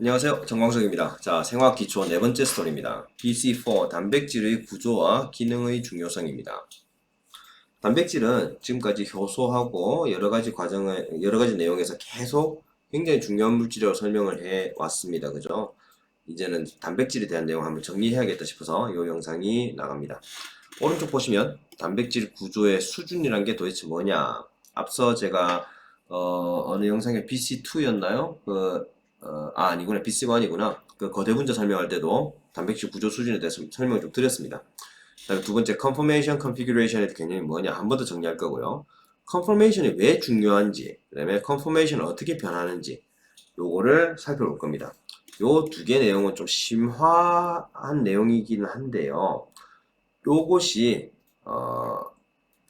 안녕하세요. 정광석입니다. 자, 생화학 기초 네 번째 스토리입니다. BC4 단백질의 구조와 기능의 중요성입니다. 단백질은 지금까지 효소하고 여러 가지 과정을 여러 가지 내용에서 계속 굉장히 중요한 물질이라고 설명을 해 왔습니다. 그죠? 이제는 단백질에 대한 내용 한번 정리해야겠다 싶어서 이 영상이 나갑니다. 오른쪽 보시면 단백질 구조의 수준이란 게 도대체 뭐냐? 앞서 제가 어, 어느 영상에 BC2였나요? 그 어, 아, 아니구나. BC1이구나. 그 거대 분자 설명할 때도 단백질 구조 수준에 대해서 설명을 좀 드렸습니다. 그다음에 두 번째 conformation configuration의 개념이 뭐냐 한 번 더 정리할 거고요. conformation이 왜 중요한지, 그다음에 conformation을 어떻게 변하는지 요거를 살펴볼 겁니다. 요 두 개 내용은 좀 심화한 내용이긴 한데요. 요것이 어,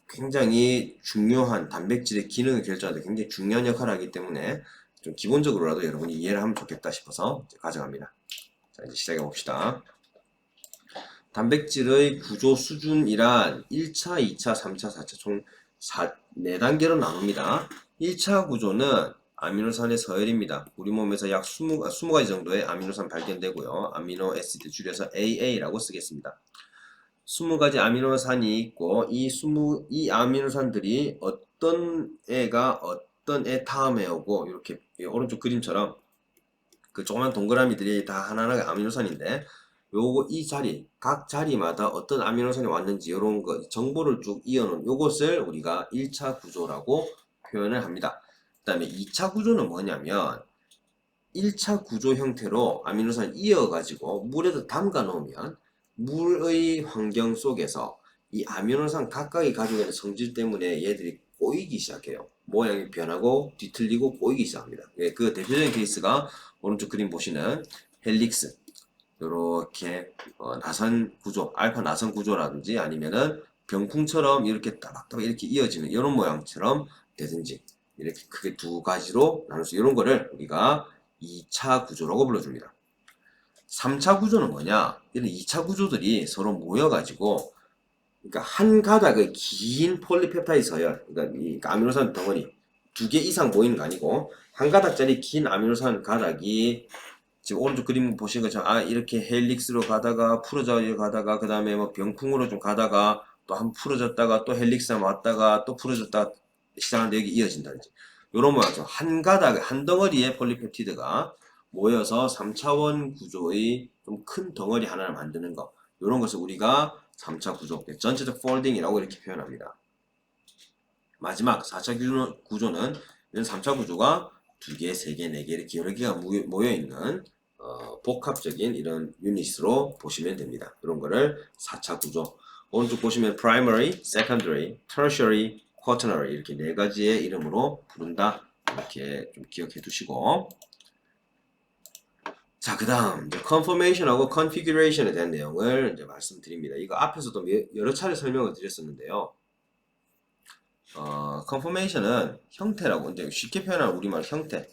굉장히 중요한 단백질의 기능을 결정하는 데 굉장히 중요한 역할을 하기 때문에 좀 기본적으로라도 여러분이 이해를 하면 좋겠다 싶어서 가져갑니다. 자, 이제 시작해 봅시다. 단백질의 구조 수준이란 1차, 2차, 3차, 4차 총 4, 4단계로 나눕니다. 1차 구조는 아미노산의 서열입니다. 우리 몸에서 약 20, 20가지 정도의 아미노산 발견되고요. 아미노 애시드 줄여서 AA라고 쓰겠습니다. 20가지 아미노산이 있고 이 20, 이 아미노산들이 어떤 애가 어떤 애 다음에 오고 이렇게 이 오른쪽 그림처럼 그 조그만 동그라미들이 다 하나하나 아미노산인데 요거 이 자리 각 자리마다 어떤 아미노산이 왔는지 이런 거 정보를 쭉 이어놓은 요것을 우리가 1차 구조라고 표현을 합니다. 그 다음에 2차 구조는 뭐냐면 1차 구조 형태로 아미노산을 이어가지고 물에다 담가 놓으면 물의 환경 속에서 이 아미노산 각각이 가지고 있는 성질 때문에 얘들이 꼬이기 시작해요. 모양이 변하고 뒤틀리고 꼬이기 시작합니다. 예, 그 대표적인 케이스가 오른쪽 그림 보시는 헬릭스 이렇게 어, 나선 구조, 알파 나선 구조라든지 아니면은 병풍처럼 이렇게 따박따박 이렇게 이어지는 이런 모양처럼 되든지 이렇게 크게 두 가지로 나눌 수 이런 거를 우리가 2차 구조라고 불러줍니다. 3차 구조는 뭐냐? 이런 2차 구조들이 서로 모여가지고 그러니까 한 가닥의 긴 폴리펩타이드 서열, 그러니까 이 아미노산 덩어리 두 개 이상 모이는 거 아니고 한 가닥짜리 긴 아미노산 가닥이 지금 오른쪽 그림 보신 것처럼 아 이렇게 헬릭스로 가다가 풀어져 가다가 그 다음에 뭐 병풍으로 좀 가다가 또 한 풀어졌다가 또 헬릭스 한번 왔다가 또 풀어졌다가 시작하는데 여기 이어진다든지 요런 모양처럼 한 가닥 한 덩어리의 폴리펩티드가 모여서 3차원 구조의 좀 큰 덩어리 하나를 만드는 거. 요런 것을 우리가 3차 구조 전체적 폴딩이라고 이렇게 표현합니다. 마지막 4차 구조, 구조는 이런 3차 구조가 두 개, 세 개, 네개 이렇게 여러 개가 모여 있는 어, 복합적인 이런 유닛으로 보시면 됩니다. 이런 거를 4차 구조. 오른쪽 보시면 primary, secondary, tertiary, quaternary 이렇게 네 가지의 이름으로 부른다. 이렇게 좀 기억해 두시고 자, 그 다음, 이제 conformation하고 configuration에 대한 내용을 이제 말씀드립니다. 이거 앞에서도 여러 차례 설명을 드렸었는데요. 어, conformation은 형태라고, 이제 쉽게 표현한 우리말 형태.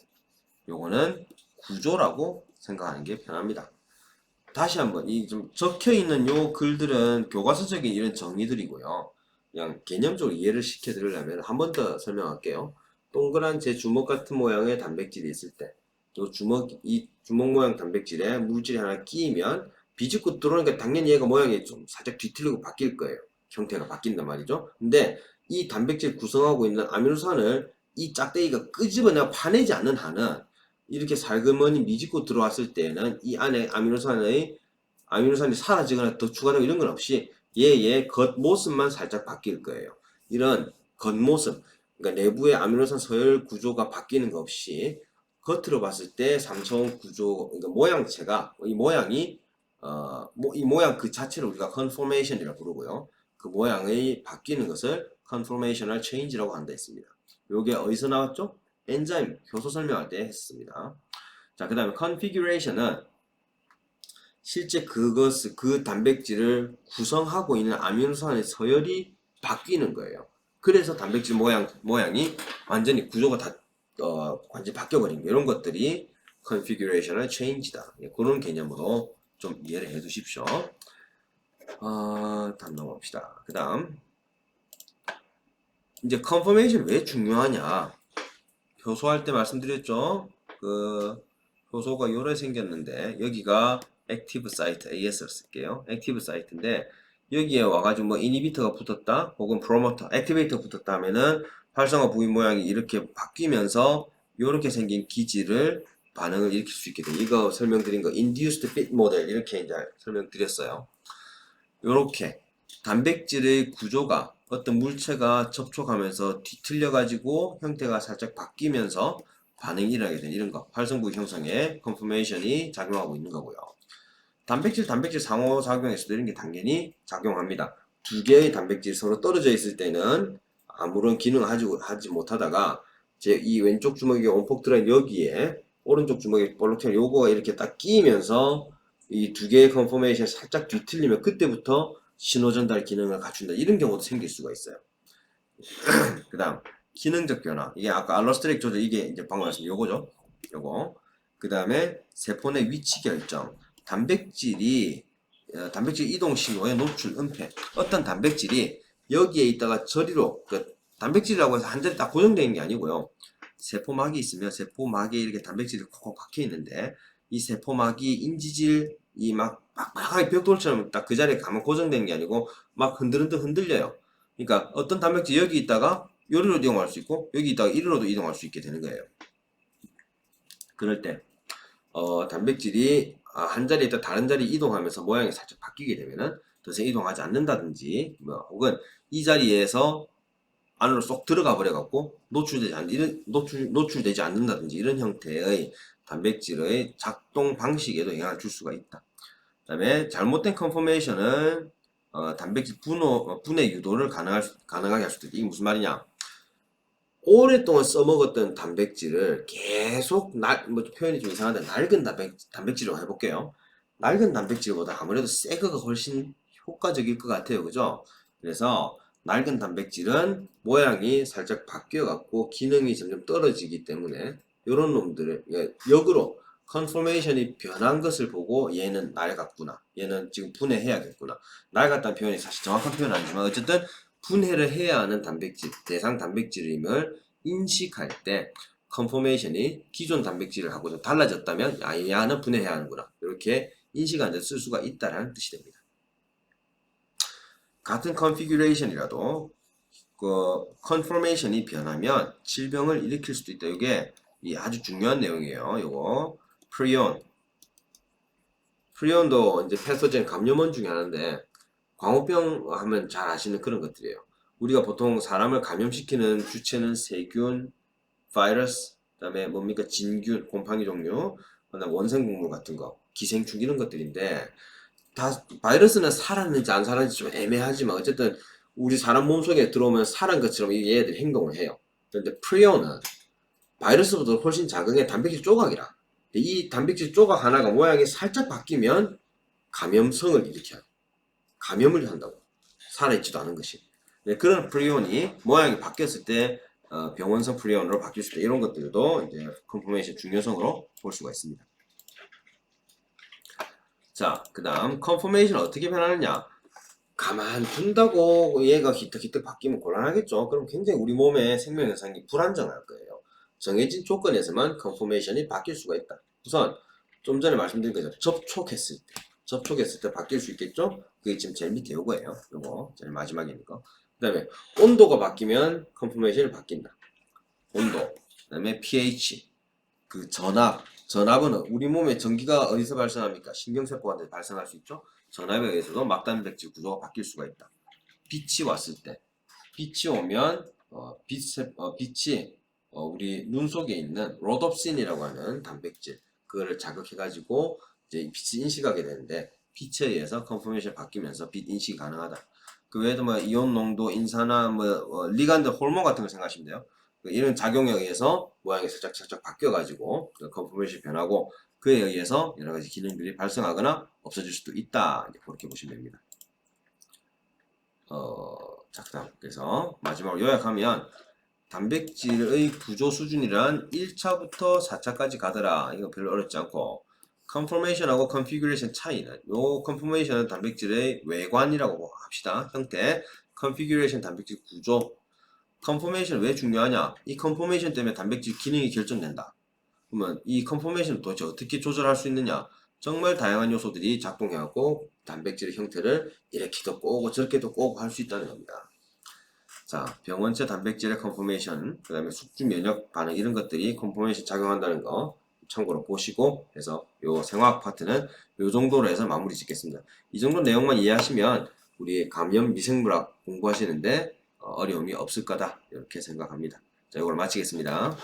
요거는 구조라고 생각하는 게 편합니다. 다시 한번, 이 좀 적혀 있는 요 글들은 교과서적인 이런 정의들이고요. 그냥 개념적으로 이해를 시켜 드리려면 한 번 더 설명할게요. 동그란 제 주먹 같은 모양의 단백질이 있을 때, 요 주먹, 이 주먹 모양 단백질에 물질이 하나 끼면 비집고 들어오니까 당연히 얘가 모양이 좀 살짝 뒤틀리고 바뀔 거예요. 형태가 바뀐단 말이죠. 근데 이 단백질 구성하고 있는 아미노산을 이 짝대기가 끄집어내고 파내지 않는 한은 이렇게 살그머니 미집고 들어왔을 때는 이 안에 아미노산의 아미노산이 사라지거나 더 추가되고 이런 건 없이 얘의 겉모습만 살짝 바뀔 거예요. 이런 겉모습, 그러니까 내부의 아미노산 서열 구조가 바뀌는 것 없이 겉으로 봤을 때 3차원 구조, 그러니까 모양체가, 이 모양이, 어, 이 모양 그 자체를 우리가 conformation이라고 부르고요. 그 모양이 바뀌는 것을 conformational change라고 한다 했습니다. 요게 어디서 나왔죠? 엔자임 효소 설명할 때 했습니다. 자, 그 다음에 configuration은 실제 그것을, 그 단백질을 구성하고 있는 아미노산의 서열이 바뀌는 거예요. 그래서 단백질 모양, 모양이 완전히 구조가 다 어, 완전히 바뀌어버린 이런 것들이 configurational change다. 예, 그런 개념으로 좀 이해를 해 두십시오. 어, 다음 넘어갑시다. 그 다음 이제 컨포메이션 왜 중요하냐 효소할 때 말씀드렸죠 그 효소가 요래 생겼는데 여기가 액티브 사이트 AS를 쓸게요. 액티브 사이트인데 여기에 와가지고 뭐 이니비터가 붙었다 혹은 프로모터, 액티베이터 붙었다 하면은 활성화 부위 모양이 이렇게 바뀌면서 요렇게 생긴 기지를 반응을 일으킬 수 있게 돼. 이거 설명드린 거 induced fit 모델 이렇게 이제 설명드렸어요. 요렇게 단백질의 구조가 어떤 물체가 접촉하면서 뒤틀려 가지고 형태가 살짝 바뀌면서 반응이 일어나게 되는 이런 거 활성부 형성에 컨포메이션이 작용하고 있는 거고요. 단백질 단백질 상호 작용에서도 이런 게 당연히 작용합니다. 두 개의 단백질이 서로 떨어져 있을 때는 아무런 기능을 하지, 못하다가 제 이 왼쪽 주먹에 원폭 들어있는 여기에 오른쪽 주먹에 볼록처럼 요거가 이렇게 딱 끼면서 이 두 개의 컨포메이션이 살짝 뒤틀리면 그때부터 신호 전달 기능을 갖춘다. 이런 경우도 생길 수가 있어요. 그 다음 기능적 변화. 이게 아까 알로스테릭 조절 이게 이제 방금 말씀 요거죠. 요거. 그 다음에 세포 내 위치 결정. 단백질이 어, 단백질 이동 신호의 노출 은폐. 어떤 단백질이 여기에 있다가 저리로 그 단백질이라고 해서 한 자리 딱 고정되는 게 아니고요 세포막이 있으면 세포막에 이렇게 단백질이 콕콕 박혀 있는데 이 세포막이 인지질 이막 빡빡하게 벽돌처럼 딱 그 자리에 가면 고정되는 게 아니고 막 흔들흔들 흔들려요 그러니까 어떤 단백질 여기 있다가 요리로 이동할 수 있고 여기 있다가 이리로도 이동할 수 있게 되는 거예요. 그럴 때 어, 단백질이 아, 한 자리에 있다 다른 자리 이동하면서 모양이 살짝 바뀌게 되면은 더 이상 이동하지 않는다든지 뭐 혹은 이 자리에서 안으로 쏙 들어가 버려 갖고 노출되지 않 이런 노출 노출되지 않는다든지 이런 형태의 단백질의 작동 방식에도 영향을 줄 수가 있다. 그다음에 잘못된 컨포메이션은 어, 단백질 분호, 어, 분해 유도를 가능할, 수- 가능하게 할 수도 있다. 이게 무슨 말이냐? 오랫동안 써먹었던 단백질을 계속 날, 뭐 표현이 좀 이상한데 낡은 단백, 단백질로 해볼게요. 낡은 단백질보다 아무래도 새 거가 훨씬 효과적일 것 같아요. 그죠? 그래서 낡은 단백질은 모양이 살짝 바뀌어갖고 기능이 점점 떨어지기 때문에 이런 놈들을 예, 역으로 컨포메이션이 변한 것을 보고 얘는 낡았구나. 얘는 지금 분해해야겠구나. 낡았다는 표현이 사실 정확한 표현은 아니지만 어쨌든 분해를 해야 하는 단백질, 대상 단백질임을 인식할 때 컨포메이션이 기존 단백질을 하고 좀 달라졌다면 야, 얘는 분해해야 하는구나. 이렇게 인식하는 데 쓸 수가 있다라는 뜻이 됩니다. 같은 컨피규레이션이라도 그 컨포메이션이 변하면 질병을 일으킬 수도 있다. 이게 이 아주 중요한 내용이에요. 요거 프리온 프리온도 이제 패서젠 감염원 중에 하나인데 광우병 하면 잘 아시는 그런 것들이에요. 우리가 보통 사람을 감염시키는 주체는 세균, 바이러스, 그다음에 뭡니까 진균, 곰팡이 종류, 그다음 원생국물 같은 거, 기생충 이런 것들인데 다 바이러스는 살았는지 안 살았는지 좀 애매하지만 어쨌든 우리 사람 몸속에 들어오면 살은 것처럼 이 얘들이 행동을 해요. 그런데 프리온은 바이러스보다 훨씬 작은 게 단백질 조각이라. 이 단백질 조각 하나가 모양이 살짝 바뀌면 감염성을 일으켜요. 감염을 한다고. 살아있지도 않은 것이. 네, 그런 프리온이 모양이 바뀌었을 때 어, 병원성 프리온으로 바뀔 수 있다. 이런 것들도 이제 컨포메이션 중요성으로 볼 수가 있습니다. 자, 그 다음 컨포메이션 어떻게 변하느냐? 가만 둔다고 얘가 기특기특 바뀌면 곤란하겠죠. 그럼 굉장히 우리 몸의 생명 현상이 불안정할 거예요. 정해진 조건에서만 컨포메이션이 바뀔 수가 있다. 우선 좀 전에 말씀드린 것처럼 접촉했을 때 접촉했을 때 바뀔 수 있겠죠? 그게 지금 제일 밑에 요거예요. 요거 제일 거. 그 다음에 온도가 바뀌면 컨포메이션이 바뀐다. 온도. 그 다음에 pH. 그 전압. 전압은 우리 몸에 전기가 어디서 발생합니까? 신경세포한테 발생할 수 있죠? 전압에 의해서도 막단백질 구조가 바뀔 수가 있다. 빛이 왔을 때. 빛이 오면 어, 빛, 어, 빛이 어, 우리 눈 속에 있는 로놉신이라고 하는 단백질 그거를 자극해가지고 이제 빛을 인식하게 되는데 빛에 의해서 컨포메이션 바뀌면서 빛 인식이 가능하다. 그 외에도 뭐 이온 농도, 인산화, 뭐 어, 리간드, 호르몬 같은 걸 생각하시면 돼요. 그 이런 작용에 의해서 모양이 살짝 살짝 바뀌어가지고 그 컨포메이션 변하고 그에 의해서 여러 가지 기능들이 발생하거나 없어질 수도 있다. 그렇게 보시면 됩니다. 어, 자, 그다음 그래서 마지막으로 요약하면 단백질의 구조 수준이란 1차부터 4차까지 가더라. 이거 별로 어렵지 않고 컨포메이션하고 컨피규레이션 차이는 요 컨포메이션은 단백질의 외관이라고 합시다. 형태. 컨피규레이션 단백질 구조. 컨포메이션 왜 중요하냐? 이 컨포메이션 때문에 단백질 기능이 결정된다. 그러면 이 컨포메이션을 도대체 어떻게 조절할 수 있느냐? 정말 다양한 요소들이 작동해갖고 단백질의 형태를 이렇게도 꼬고 저렇게도 꼬고 할 수 있다는 겁니다. 자, 병원체 단백질의 컨포메이션, 그 다음에 숙주 면역 반응 이런 것들이 컨포메이션 작용한다는 거 참고로 보시고 해서 요 생화학 파트는 요 정도로 해서 마무리 짓겠습니다. 이 정도 내용만 이해하시면 우리 감염 미생물학 공부하시는데 어, 어려움이 없을 거다 이렇게 생각합니다. 자, 이걸 마치겠습니다.